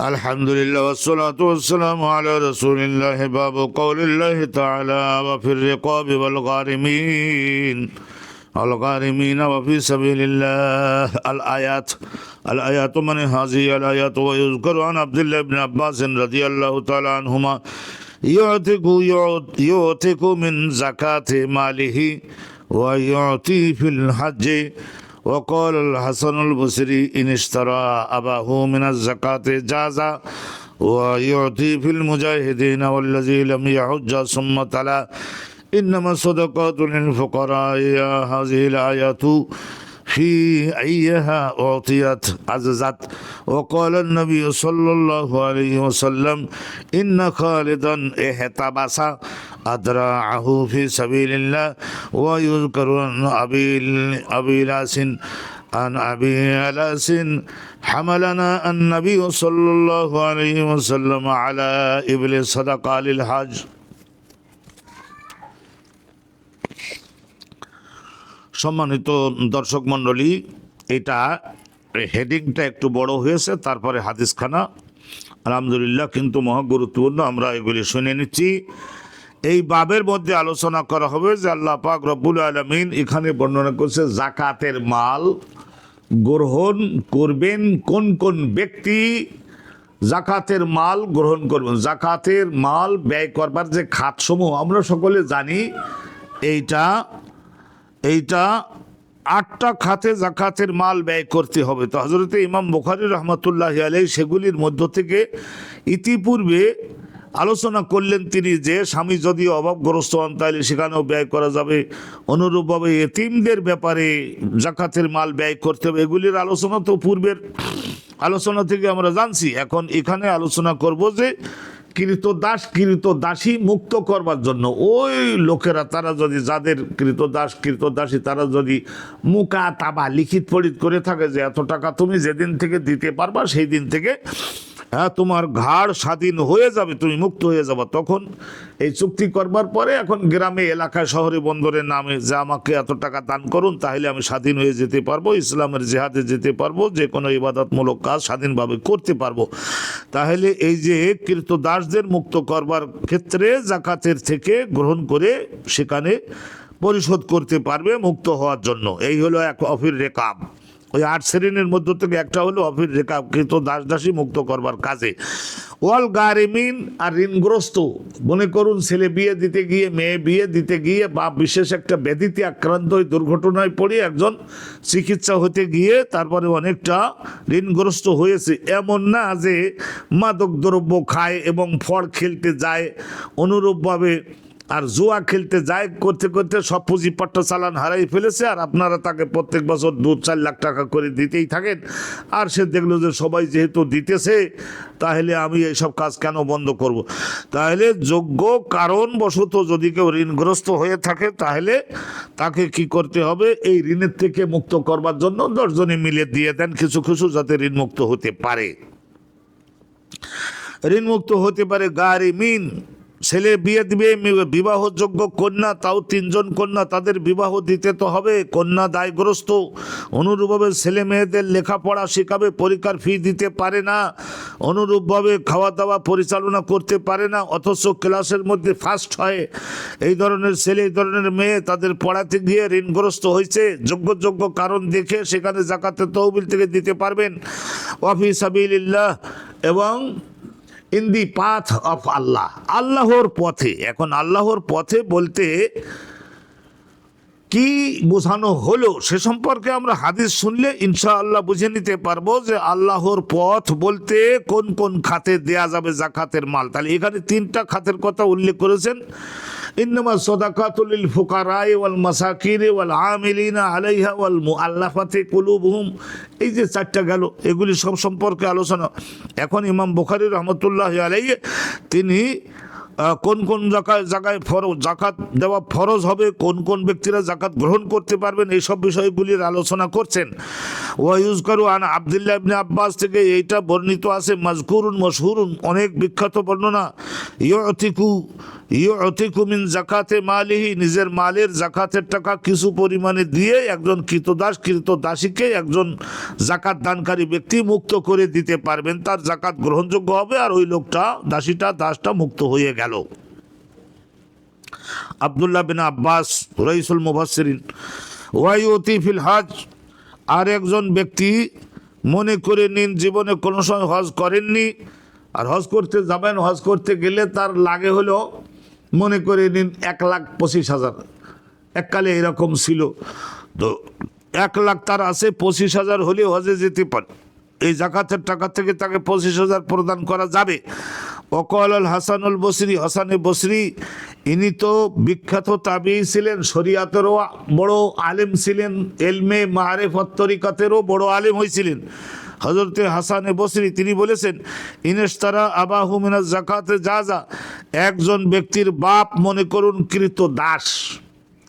الحمد لله والصلاة والسلام على رسول الله باب قول الله تعالى وفي الرقاب والغارمين الغارمين وفي سبيل الله. الآيات الآيات من هذه الآيات؟ ويذكر عن عبد الله بن عباس رضي الله تعالى عنهما يعتق يعتق من زكاة ماله ويعطي في الحج وقال الحسن البصري إن اشترى أباه من الزكاة جازا ويعطي في المجاهدين والذي لم يحج ثم تلا إنما الصدقات للفقراء هذه الآيات في أيها أعطيت عززت وقال النبي صلى الله عليه وسلم إن خالدا احتبس أدراعه في سبيل الله ويذكر عن أبي أبي لاس عن أبي لاس حملنا النبي صلى الله عليه وسلم على إبل صدقة للحج সম্মানিত দর্শক মণ্ডলী এটা হেডিংটা একটু বড় হয়েছে তারপরে হাদিসখানা আলহামদুলিল্লাহ কিন্তু মহা গুরুত্বপূর্ণ আমরা এগুলি শুনে নিচ্ছি এই বাবের মধ্যে আলোচনা করা হবে যে আল্লাহ পাক রব্বুল আলমিন এখানে বর্ণনা করছে জাকাতের মাল গ্রহণ করবেন কোন কোন ব্যক্তি জাকাতের মাল গ্রহণ করবেন। জাকাতের মাল ব্যয় করবার যে খাতসমূহ, আমরা সকলে জানি এইটা এইটা আটটা খাতে জাকাতের মাল ব্যয় করতে হবে। তো হজরতে ইমাম বুখারি রহমতুল্লাহ আলাই সেগুলির মধ্য থেকে ইতিপূর্বে আলোচনা করলেন তিনি যে স্বামী যদি অভাবগ্রস্ত হন, তাহলে সেখানেও ব্যয় করা যাবে। অনুরূপভাবে এতিমদের ব্যাপারে জাকাতের মাল ব্যয় করতে হবে, এগুলির আলোচনা তো পূর্বের আলোচনা থেকে আমরা জানছি। এখন এখানে আলোচনা করব যে কৃত দাস কৃত দাসী মুক্ত করবার জন্য, ওই লোকেরা তারা যদি যাদের কৃত দাস কৃত দাসী, তারা যদি মুকা তাবা লিখিত পড়িত করে থাকে যে এত টাকা তুমি যেদিন থেকে দিতে পারবা, সেই দিন থেকে হ্যাঁ তোমার ঘাড় স্বাধীন হয়ে যাবে, তুমি মুক্ত হয়ে যাবে। তখন এই চুক্তি করবার পরে এখন গ্রামে, এলাকায়, শহরে, বন্দরের নামে যে আমাকে এত টাকা দান করুন, তাহলে আমি স্বাধীন হয়ে যেতে পারব, ইসলামের জেহাদে যেতে পারব, যে কোনো ইবাদতমূলক কাজ স্বাধীনভাবে করতে পারব। তাহলে এই যে কৃত দাসদের মুক্ত করবার ক্ষেত্রে জাকাতের থেকে গ্রহণ করে সেখানে পরিশোধ করতে পারবে মুক্ত হওয়ার জন্য। এই হলো এক অফির রেকাব ওই আট শ্রেণির মধ্য থেকে একটা হলো অফির রেখাকৃত দাস দাসী মুক্ত করবার কাজে। ওয়াল গারিমিন আর ঋণগ্রস্ত, মনে করুন ছেলে বিয়ে দিতে গিয়ে, মেয়ে বিয়ে দিতে গিয়ে বা বিশেষ একটা ব্যাধিতে আক্রান্ত হয়ে দুর্ঘটনায় পড়ে একজন চিকিৎসা হতে গিয়ে তারপরে অনেকটা ঋণগ্রস্ত হয়েছে। এমন না যে মাদক দ্রব্য খায় এবং ফল খেলতে যায়, অনুরূপভাবে আর জুয়া খেলতে যায়, করতে করতে সব পুঁজিপট্টা চালান হারাই ফেলেছে আর আপনারা তাকে প্রত্যেক বছর দু চার লাখ টাকা করে দিতেই থাকেন। আর সে দেখল যে সবাই যেহেতু দিতেছে, তাহলে আমি এইসব কাজ কেন বন্ধ করব। তাহলে যোগ্য কারণবশত যদি কেউ ঋণগ্রস্ত হয়ে থাকে, তাহলে তাকে কি করতে হবে? এই ঋণের থেকে মুক্ত করবার জন্য দশজনে মিলে দিয়ে দেন কিছু কিছু যাতে ঋণমুক্ত হতে পারে। ঋণমুক্ত হতে পারে গাড়ি, মিন ছেলে বিয়ে দিবে, বিবাহযোগ্য কন্যা, তাও তিনজন কন্যা, তাদের বিবাহ দিতে তো হবে। কন্যা দায়গ্রস্ত। অনুরূপভাবে ছেলে মেয়েদের লেখাপড়া শেখাবে, পরীক্ষার ফি দিতে পারে না। অনুরূপভাবে খাওয়া দাওয়া পরিচালনা করতে পারে না, অথচ ক্লাসের মধ্যে ফার্স্ট হয়। এই ধরনের ছেলে, এই ধরনের মেয়ে তাদের পড়াতে গিয়ে ঋণগ্রস্ত হয়েছে। যোগ্য যোগ্য কারণ দেখে সেখানে জাকাতে তহবিল থেকে দিতে পারবেন। অফিস আবিল্লাহ এবং ইন দি পাথ অফ আল্লাহ। আল্লাহর পথে, এখন আল্লাহর পথে বলতে কি বোঝানো হলো সে সম্পর্কে আমরা হাদিস শুনলে ইনশাআল্লাহ বুঝে নিতে পারব যে আল্লাহর পথ বলতে কোন কোন খাতে দেয়া যাবে জাকাতের মাল। তাহলে এখানে তিনটা খাতের কথা উল্লেখ করেছেন। ইন্নামা সদাকাতুল ফুকারাই ওয়াল মাসাকির ওয়াল আমিলিনা আলাইহা ওয়াল মুআল্লাফাতি কুলুবহুম। এই যে চারটা গেল, এগুলি সব সম্পর্কে আলোচনা। এখন ইমাম বুখারী রহমতুল্লাহ আলাইহি, তিনি কোন কোন জায়গায় জায়গায় ফরজ, জাকাত দেওয়া ফরজ হবে, কোন কোন ব্যক্তিরা জাকাত গ্রহণ করতে পারবেন, এইসব বিষয়গুলির আলোচনা করছেন। ওয়াইউজ করু আন আবদুল্লাহ ইবনে আব্বাস থেকে এইটা বর্ণিত আছে, মাজকুরুন, মশহুরুন, অনেক বিখ্যাত বর্ণনা। ইয়তিকু ইয়তিকু মিন জাকাতে মালিহি, নিজের মালের জাকাতের টাকা কিছু পরিমাণে দিয়ে একজন কৃতদাস, কৃতদাসীকে একজন জাকাত দানকারী ব্যক্তি মুক্ত করে দিতে পারবেন। তার জাকাত গ্রহণযোগ্য হবে আর ওই লোকটা, দাসীটা, দাসটা মুক্ত হয়ে গেল। আবদুল্লাহ বিন আব্বাস, রইসুল মুবাসরিন ওয়াইউতি ফিল হজ আর একজন ব্যক্তি মনে করে নিন জীবনে কোনো সময় হজ করেননি, আর হজ করতে যাবেন, হজ করতে গেলে তার লাগে হলো মনে করে নিন এক লাখ পঁচিশ হাজার। এককালে এরকম ছিল। তো এক লাখ তার আছে, পঁচিশ হাজার হলে হজে যেতে পারে। এই জাকাতের টাকা থেকে তাকে পঁচিশ হাজার প্রদান করা যাবে। আল হাসানুল বসরি, হাসানে বসরি ইনি তো বিখ্যাত তাবি ছিলেন, শরিয়াতেরও বড় আলেম ছিলেন, এলমে মারেফত তরিকাতেরও বড় আলেম হয়েছিলেন হজরতে হাসানে বসরি তিনি বলেছেন ইনেশ তারা আবাহু মিনাজ জাকাতে যা যা একজন ব্যক্তির বাপ মনে করুন কৃত দাস।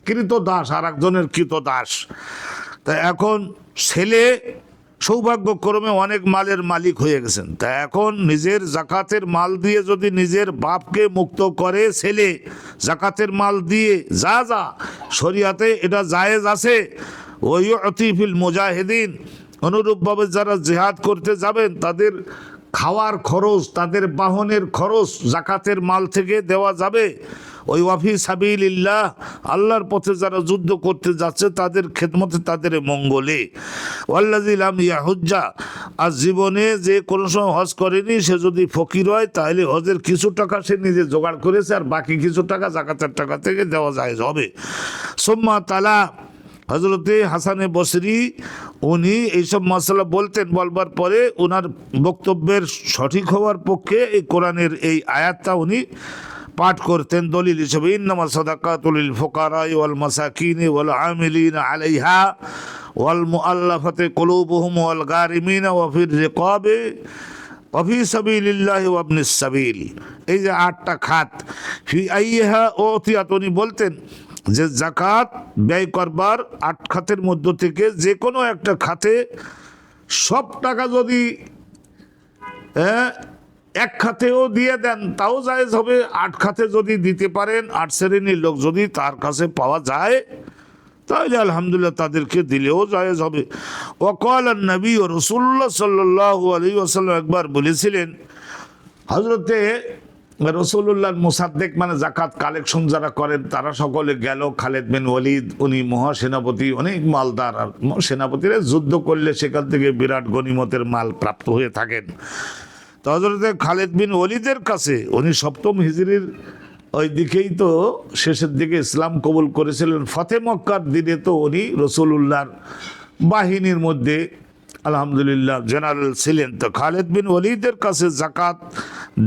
কৃত দাস আর একজনের কৃত দাস। তা এখন ছেলে সৌভাগ্যক্রমে অনেক মালের মালিক হয়ে গেছেন। তা এখন নিজের জাকাতের মাল দিয়ে যদি নিজের বাপকে মুক্ত করে ছেলে, জাকাতের মাল দিয়ে যা যা, শরিয়াতে এটা জায়েজ আছে। ওই অতিফিল মুজাহিদিন, অনুরূপভাবে যারা জেহাদ করতে যাবেন, তাদের খাওয়ার খরচ, তাদের বাহনের খরচ জাকাতের মাল থেকে দেওয়া যাবে। ওই ওয়াফি সাবিল্লাহ আল্লাহর পথে যারা যুদ্ধ করতে যাচ্ছে, তাদের খেদমতে তাদের মঙ্গলে। ওয়াল্লাজিলাম ইয়াহুজ্জা, আর জীবনে যে কোনো সময় হজ করেনি, সে যদি ফকির হয়, তাহলে হজের কিছু টাকা সে নিজে জোগাড় করেছে, আর বাকি কিছু টাকা জাকাতের টাকা থেকে দেওয়া যায় হবে। সোম্মা তালা হজরতে হাসানে বসরি, উনি এইসব মশলা বলতেন, বলবার পরে ওনার বক্তব্যের সঠিক হওয়ার পক্ষে এই কোরআনের এই আয়াতটা উনি পাঠ করতেন দলিল হিসেবে ইন্নামা সাদাকাতুল ফুকারাই ওয়াল মাসাকিন ওয়াল আমিলিন আলাইহা ওয়াল মুআল্লাফাতে কুলুবুহুম ওয়াল গারিমিন ওয়া ফির রিকাবে অফি সাবিলিল্লাহি ওয়া ইবনিস সাবিল। এই যে আটটা খাত ফি আইহা ওতিয়াত উনি বলতেন যে জাকাত ব্যয় করবার আট খাতের মধ্য থেকে যে কোনো একটা খাতে সব টাকা যদি হ্যাঁ, এক খাতেও দিয়ে দেন, তাও জায়েজ হবে। আট খাতে যদি দিতে পারেন, আট শ্রেণির লোক যদি তার কাছে পাওয়া যায়, তাহলে আলহামদুলিল্লাহ তাদেরকে দিলেও জায়েজ হবে। ওকল নবী ও রসুল্লাহ সাল্লাহ আলী আসাল্লাম একবার বলেছিলেন হজরতে রসুল্লাহ মুসাদ্দেক মানে জাকাত কালেকশন যারা করেন, তারা সকলে গেল, খালেদ বিন ওয়ালিদ, উনি মহাসেনাপতি, অনেক মালদার আর সেনাপতিরা যুদ্ধ করলে সেখান থেকে বিরাট গনিমতের মাল প্রাপ্ত হয়ে থাকেন। তো হজরতে খালেদ বিন ওয়ালিদের কাছে, উনি সপ্তম হিজরির ওই দিকেই তো শেষের দিকে ইসলাম কবুল করেছিলেন। ফতে মক্কার দিনে তো উনি রসুল্লাহর বাহিনীর মধ্যে আলহামদুলিল্লাহ জেনারেল ছিলেন। তো খালেদ বিন ওয়ালিদের কাছে জাকাত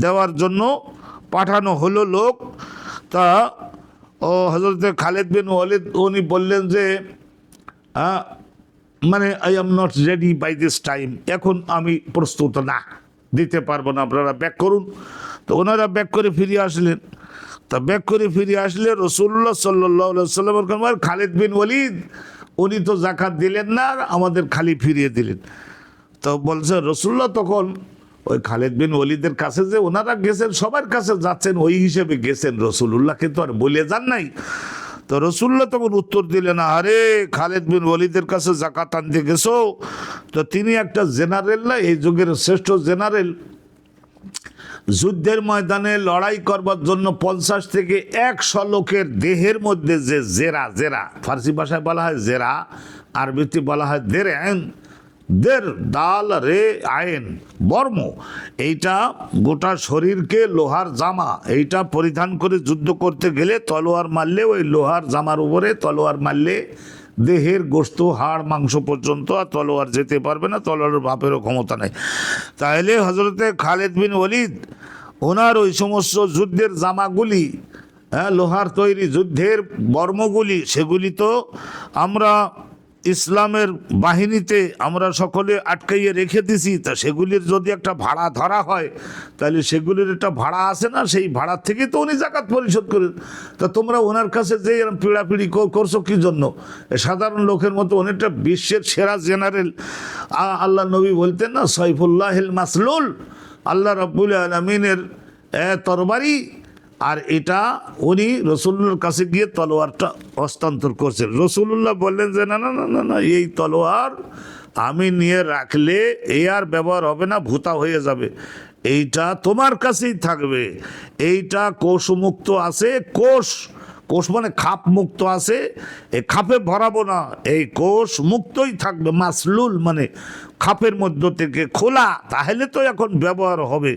দেওয়ার জন্য পাঠানো হলো লোক। তা, ও হজরতে খালেদ বিন ওয়ালিদ উনি বললেন যে মানে I am not ready by this time এখন আমি প্রস্তুত না। দিতে পারব না, আপনারা ব্যাক করুন। তো ওনারা ব্যাক করে ফিরে আসলেন। তা ব্যাক করে ফিরে আসলে রসুল্লাহ সাল্লাহ খালিদ বিন ওলিদ উনি তো জাকাত দিলেন না, আমাদের খালি ফিরিয়ে দিলেন। তো বলছে রসুল্লাহ তখন ওই খালেদ বিন ওলিদের কাছে যে ওনারা গেছেন, সবার কাছে যাচ্ছেন, ওই হিসেবে গেছেন রসুল্লাহ তো আর বলে যান নাই। তো রসুল্লাহ তখন উত্তর দিলেন, আরে খালেদ বিন ওলিদের কাছে জাকাত আনতে গেছো? তো তিনি একটা জেনারেল না, এই যুগের শ্রেষ্ঠ জেনারেল। যুদ্ধের ময়দানে লড়াই করবার জন্য পঞ্চাশ থেকে একশো লোকের দেহের মধ্যে যে জেরা জেরা, ফার্সি ভাষায় বলা হয় জেরা, আরবিতে বলা হয় দের আইন দের দাল রে আয়েন, বর্ম। এইটা গোটা শরীরকে লোহার জামা। এইটা পরিধান করে যুদ্ধ করতে গেলে তলোয়ার মারলে, ওই লোহার জামার উপরে তলোয়ার মারলে দেহের গোস্ত, হাড়, মাংস পর্যন্ত আর তলোয়ার যেতে পারবে না, তলোয়ারের বাপেরও ক্ষমতা নেই। তাহলে হজরতে খালেদ বিন ওলিদ, ওনার ওই সমস্ত যুদ্ধের জামাগুলি হ্যাঁ লোহার তৈরি যুদ্ধের বর্মগুলি, সেগুলি তো আমরা ইসলামের বাহিনীতে আমরা সকলে আটকাইয়ে রেখে দিছি, তা সেগুলির যদি একটা ভাড়া ধরা হয়, তাহলে সেগুলির একটা ভাড়া আছে না? সেই ভাড়ার থেকে তো উনি জাকাত পরিশোধ করেন। তা তোমরা ওনার কাছে যে পিড়াপিড়ি কর- করছ কি জন্য? সাধারণ লোকের মতো অনেকটা বিশ্বের সেরা জেনারেল। আল্লাহ নবী বলতেন না, সৈফুল্লাহিল মাসলুল, আল্লাহ রব্বুল আলমিনের তরবারি আর এটা উনি রসুল্লুর কাছে গিয়ে তলোয়ারটা হস্তান্তর করছেন। রসুল্লাহ বললেন যে, না না না না না, এই তলোয়ার আমি নিয়ে রাখলে এ আর ব্যবহার হবে না, ভূতা হয়ে যাবে। এইটা তোমার কাছেই থাকবে। এইটা কোষমুক্ত আছে, কোষ কোষ মানে খাপ মুক্ত আছে এই খাপে ভরাবো না, এই কোষ মুক্তই থাকবে, মাসলুল মানে খাপের মধ্য থেকে খোলা, তাহলে তো এখন ব্যবহার হবে।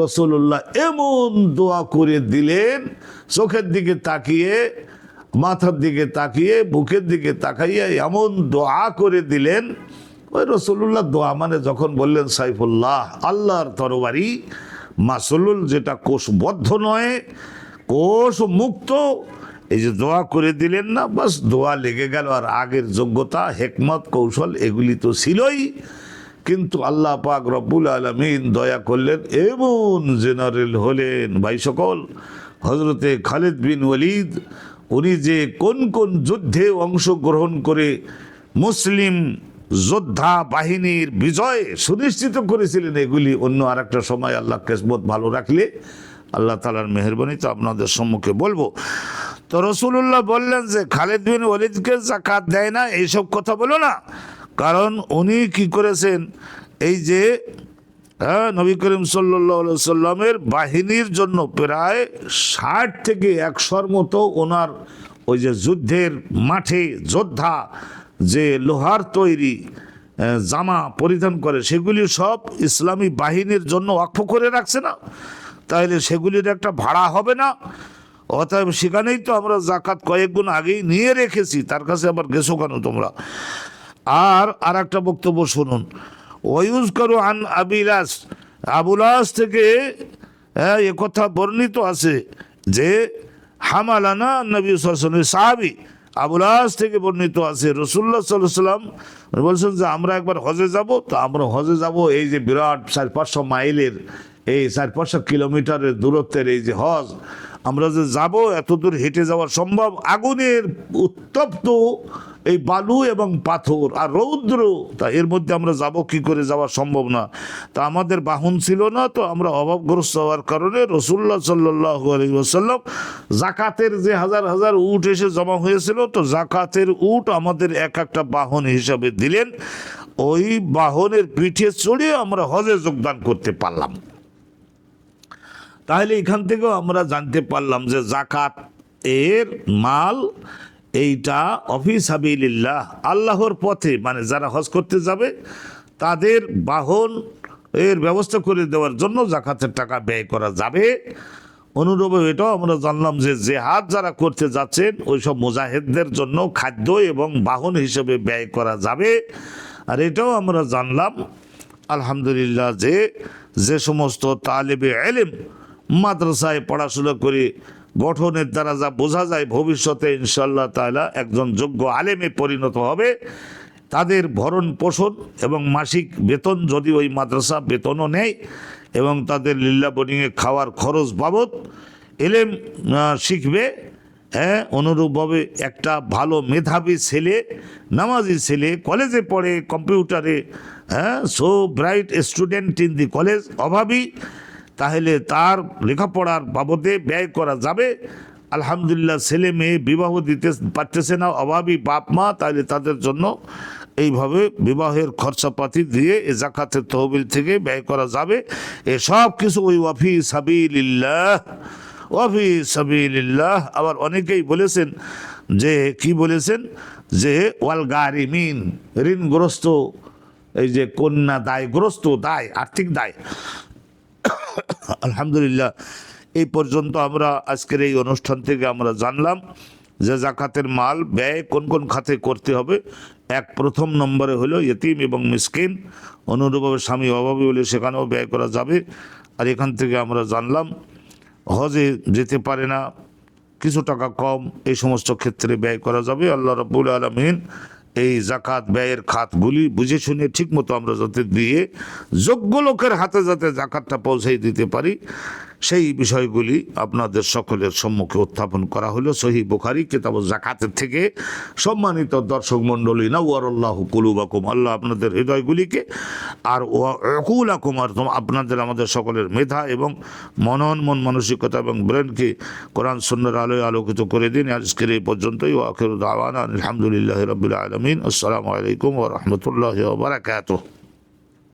রসুল্লাহ এমন দোয়া করে দিলেন, চোখের দিকে তাকিয়ে, মাথার দিকে তাকিয়ে, বুকের দিকে তাকাইয়ে এমন দোয়া করে দিলেন। ওই রসুল্লাহ দোয়া মানে যখন বললেন, সাইফুল্লাহ, আল্লাহর তরবারি, মাসলুল যেটা কোষবদ্ধ নয় কোষ মুক্ত এই যে দোয়া করে দিলেন না, বাস দোয়া লেগে গেল আর আগের যোগ্যতা, হেকমত, কৌশল এগুলি তো ছিলই। কিন্তু আল্লাহ পাক রব্বুল আলমিন দয়া করলেন, এমন জেনারেল হলেন ভাই সকল হজরতে খালিদ বিন ওলিদ উনি যে কোন কোন যুদ্ধে অংশগ্রহণ করে মুসলিম যোদ্ধা বাহিনীর বিজয় সুনিশ্চিত করেছিলেন, এগুলি অন্য আর একটা সময় আল্লাহ কেসমত ভালো রাখলে। আল্লাহ তালার মেহরবানি তো আপনাদের সম্মুখে বলব। তো রসুল্লাহ বললেন যে, খালেদ বিন ওয়ালিদকে জাকাত দেয় না, এইসব কথা বলো না। কারণ উনি কি করেছেন? এই যে হ্যাঁ নবী করিম সাল্লা সাল্লামের বাহিনীর জন্য প্রায় ষাট থেকে একশোর মতো ওনার ওই যে যুদ্ধের মাঠে যোদ্ধা যে লোহার তৈরি জামা পরিধান করে, সেগুলি সব ইসলামী বাহিনীর জন্য অক্ষ করে রাখছে না। তাহলে সেগুলির একটা ভাড়া হবে না। অতএব সেখানেই তো আমরা জাকাত কয়েক গুণ আগেই নিয়ে রেখেছি, তার কাছে আবার গেছো কেন তোমরা? আর আর একটা বক্তব্য শুনুন। ওয়ুজ করু আন আবিলাস আবুলাস থেকে হ্যাঁ এ কথা বর্ণিত আছে যে, হামালানা নবী সাল্লাল্লাহু সাহাবি আবুলাস থেকে বর্ণিত আছে। রসুল্লাহ সাল্লাহ সাল্লাম বলছেন যে, আমরা একবার হজে যাব, তো আমরা হজে যাব এই যে বিরাট চার পাঁচশো মাইলের এই চার পাঁচশো কিলোমিটারের দূরত্বের এই যে হজ, আমরা যে যাব এত দূর হেঁটে যাওয়া সম্ভব? আগুনের উত্তপ্ত এই বালু এবং পাথর আর রৌদ্র, তা এর মধ্যে আমরা যাব কি করে যাওয়া সম্ভব না? তা আমাদের বাহন ছিল না, তো আমরা অভাবগ্রস্ত হওয়ার কারণে রসুল্লাহ সাল্লাহ আলহিসাল্লাম জাকাতের যে হাজার হাজার উট এসে জমা হয়েছিল, তো জাকাতের উট আমাদের এক একটা বাহন হিসাবে দিলেন। ওই বাহনের পিঠে চড়ে আমরা হজে যোগদান করতে পারলাম। তাহলে এখান থেকেও আমরা জানতে পারলাম যে জাকাত এর মাল এইটা অফিস হাবিল্লাহ আল্লাহর পথে মানে যারা হজ করতে যাবে, তাদের বাহন এর ব্যবস্থা করে দেওয়ার জন্য জাকাতের টাকা ব্যয় করা যাবে। অনুরূপে এটাও আমরা জানলাম যে জেহাদ যারা করতে যাচ্ছেন, ওইসব মুজাহিদদের জন্য খাদ্য এবং বাহন হিসেবে ব্যয় করা যাবে। আর এটাও আমরা জানলাম, আলহামদুলিল্লাহ, যে যে সমস্ত তালেবে এলেম মাদ্রাসায় পড়াশুনো করে, গঠনের দ্বারা যা বোঝা যায় ভবিষ্যতে ইনশাল্লাহ তাআলা একজন যোগ্য আলেমে পরিণত হবে। তাদের ভরণ পোষণ এবং মাসিক বেতন যদি ওই মাদ্রাসা বেতনও নেয় এবং তাদের লীলা বোর্ডিংয়ে খাওয়ার খরচ বাবদ এলেম শিখবে হ্যাঁ অনুরূপভাবে একটা ভালো মেধাবী ছেলে, নামাজি ছেলে, কলেজে পড়ে, কম্পিউটারে হ্যাঁ so bright student in the college, অভাবী তাহলে তার লেখাপড়ার বাবদে ব্যয় করা যাবে। আলহামদুলিল্লাহ, ছেলে মেয়ে বিবাহ দিতে পারতেছে না, অভাবী বাপ মা, তাহলে তাদের জন্য এইভাবে বিবাহের খরচাপাতি দিয়ে এ জাকাতের তহবিল থেকে ব্যয় করা যাবে। এসব কিছু ওই ওয়াফি সাবিল্লাহ ওয়াফি সাবিল্লাহ আবার অনেকেই বলেছেন যে, কি বলেছেন? যে, ওয়াল গারিমিন, ঋণগ্রস্ত, এই যে কন্যা দায়গ্রস্ত, দায়, আর্থিক দায়। আলহামদুলিল্লাহ, এই পর্যন্ত আমরা আজকের এই অনুষ্ঠান থেকে আমরা জানলাম যে জাকাতের মাল ব্যয় কোন কোন খাতে করতে হবে। এক প্রথম নম্বরে হলো ইয়তিম এবং মিসকিন। অনুরূপভাবে স্বামী অভাবী হলে সেখানেও ব্যয় করা যাবে। আর এখান থেকে আমরা জানলাম, হজে যেতে পারে না, কিছু টাকা কম, এই সমস্ত ক্ষেত্রে ব্যয় করা যাবে। আল্লাহ রব্বুল আলমিন এই জাকাত ব্যয়ের খাতগুলি বুঝে শুনে ঠিক মতো আমরা যাতে দিয়ে যোগ্য লোকের হাতে যাতে জাকাতটা পৌঁছে দিতে পারি। সেই বিষয়গুলি আপনাদের সকলের সম্মুখে উত্থাপন করা হলো। সহি বুখারি, কিতাব জাকাতের থেকে সম্মানিত দর্শক মণ্ডলী না ওয়ারল্লাহ কুলুবাকুম। আল্লাহ আপনাদের হৃদয়গুলিকে আর ওয়াকুলাকুম আর আপনাদের আমাদের সকলের মেধা এবং মনন, মন মানসিকতা এবং ব্রেনকে কোরআন সুন্দর আলোয় আলোকিত করে দিন। আজকের এই পর্যন্তই ওয়াকির দাওয়ানা আলহামদুলিল্লাহ রবিল আলমিন। আসসালামু আলাইকুম ওরহমতুল্লাহ বারাকাতুহ।